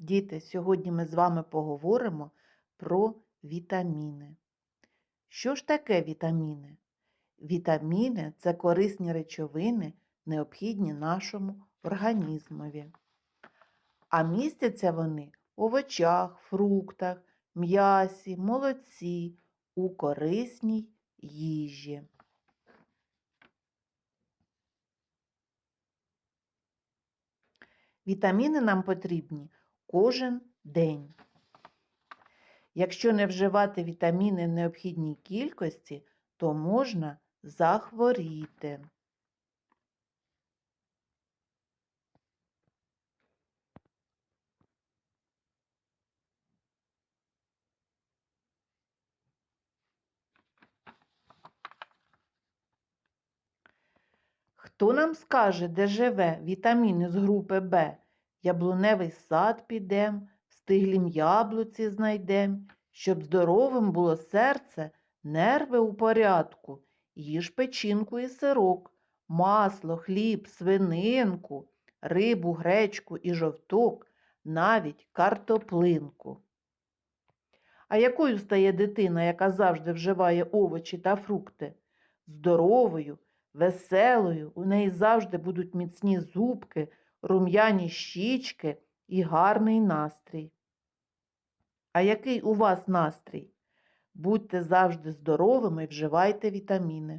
Діти, сьогодні ми з вами поговоримо про вітаміни. Що ж таке вітаміни? Вітаміни це корисні речовини, необхідні нашому організмові. А містяться вони в овочах, фруктах, м'ясі, молоці, у корисній їжі. Вітаміни нам потрібні кожен день. Якщо не вживати вітаміни в необхідній кількості, то можна захворіти. Хто нам скаже, де живе вітаміни з групи Б? Яблуневий сад підем, стиглім яблуці знайдем, щоб здоровим було серце, нерви у порядку, їж печінку і сирок, масло, хліб, свининку, рибу, гречку і жовток, навіть картоплинку. А якою стає дитина, яка завжди вживає овочі та фрукти? Здоровою, веселою, у неї завжди будуть міцні зубки, рум'яні щічки і гарний настрій. А який у вас настрій? Будьте завжди здоровими і вживайте вітаміни.